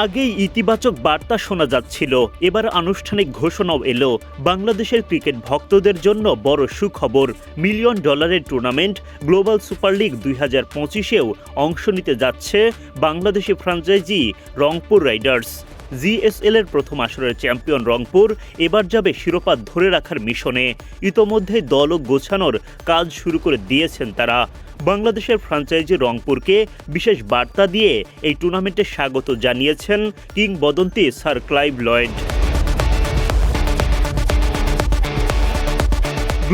আগেই ইতিবাচক বার্তা শোনা যাচ্ছিল। এবার আনুষ্ঠানিক ঘোষণাও এলো। বাংলাদেশের ক্রিকেট ভক্তদের জন্য বড় সুখবর। মিলিয়ন ডলারের টুর্নামেন্ট গ্লোবাল সুপার লিগ দুই হাজার পঁচিশেও অংশ নিতে যাচ্ছে Bangladeshi franchisee Rangpur riders. GSL এর প্রথম আসরের চ্যাম্পিয়ন রংপুর এবার যাবে শিরোপা ধরে রাখার মিশনে। ইতোমধ্যে দল গোছানোর কাজ শুরু করে দিয়েছেন তারা। বাংলাদেশের ফ্রাঞ্চাইজি রংপুরকে বিশেষ বার্তা দিয়ে এই টুর্নামেন্টে স্বাগত জানিয়েছেন কিংবদন্তি sir Clive Lloyd.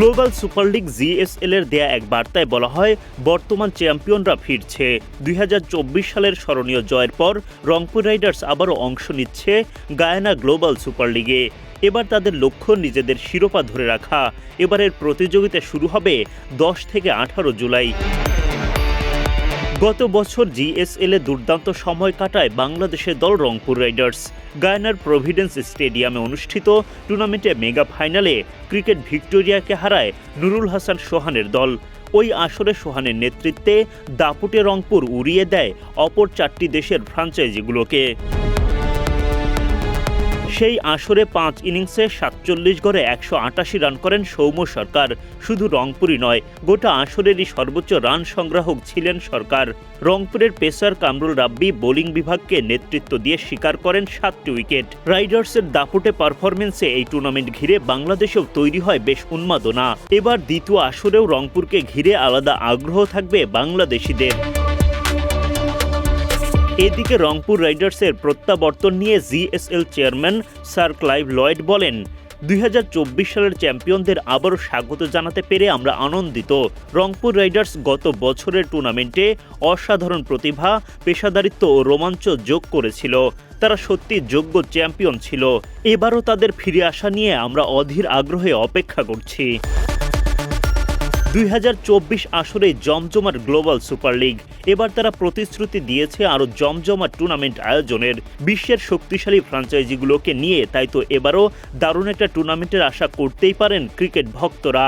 Global super league GSL এর দেয়া এক বার্তায় বলা হয়, বর্তমান চ্যাম্পিয়নরা ফিরছে। দুই হাজার চব্বিশ সালের স্মরণীয় জয়ের পর রংপুর রাইডার্স আবারও অংশ নিচ্ছে গায়না গ্লোবাল সুপার লিগে। এবার তাদের লক্ষ্য নিজেদের শিরোপা ধরে রাখা। এবারের প্রতিযোগিতা শুরু হবে দশ থেকে আঠারো জুলাই। গত বছর জিএসএল এ দুর্দান্ত সময় কাটায় বাংলাদেশের দল রংপুর রাইডার্স। গায়নার প্রভিডেন্স স্টেডিয়ামে অনুষ্ঠিত টুর্নামেন্টে মেগা ফাইনালে ক্রিকেট ভিক্টোরিয়াকে হারায় নুরুল হাসান সোহানের দল। ওই আসরে সোহানের নেতৃত্বে দাপুটে রংপুর উড়িয়ে দেয় অপর চারটি দেশের ফ্রাঞ্চাইজিগুলোকে সেই আসরে পাঁচ ইনিংসে সাতচল্লিশ গড়ে একশো আটাশি রান করেন সৌম্য সরকার। শুধু রংপুরই নয়, গোটা আসরেরই সর্বোচ্চ রান সংগ্রাহক ছিলেন সরকার। রংপুরের পেসার কামরুল রাব্বি বোলিং বিভাগকে নেতৃত্ব দিয়ে স্বীকার করেন সাতটি উইকেট। রাইডার্সের দাপুটে পারফরমেন্সে এই টুর্নামেন্ট ঘিরে বাংলাদেশেও তৈরি হয় বেশ উন্মাদনা। এবার দ্বিতীয় আসরেও রংপুরকে ঘিরে আলাদা আগ্রহ থাকবে বাংলাদেশিদের। এদিকে রংপুর রাইডার্সের প্রত্যাবর্তন নিয়ে GSL chairman sir Clive Lloyd বলেন, দুই হাজার চব্বিশ সালের চ্যাম্পিয়নদের আবারও স্বাগত জানাতে পেরে আমরা আনন্দিত। রংপুর রাইডার্স গত বছরের টুর্নামেন্টে অসাধারণ প্রতিভা, পেশাদারিত্ব ও রোমাঞ্চ যোগ করেছিল। তারা সত্যি যোগ্য চ্যাম্পিয়ন ছিল। এবারও তাদের ফিরে আসা নিয়ে আমরা অধীর আগ্রহে অপেক্ষা করছি। দুই হাজার চব্বিশ আসরে জমজমার গ্লোবাল সুপার লিগ। এবার তারা প্রতিশ্রুতি দিয়েছে আরও জমজমার টুর্নামেন্ট আয়োজনের। বিশ্বের শক্তিশালী ফ্রাঞ্চাইজিগুলোকে নিয়ে, তাই তো এবারও দারুণ একটা টুর্নামেন্টের আশা করতেই পারেন ক্রিকেট ভক্তরা।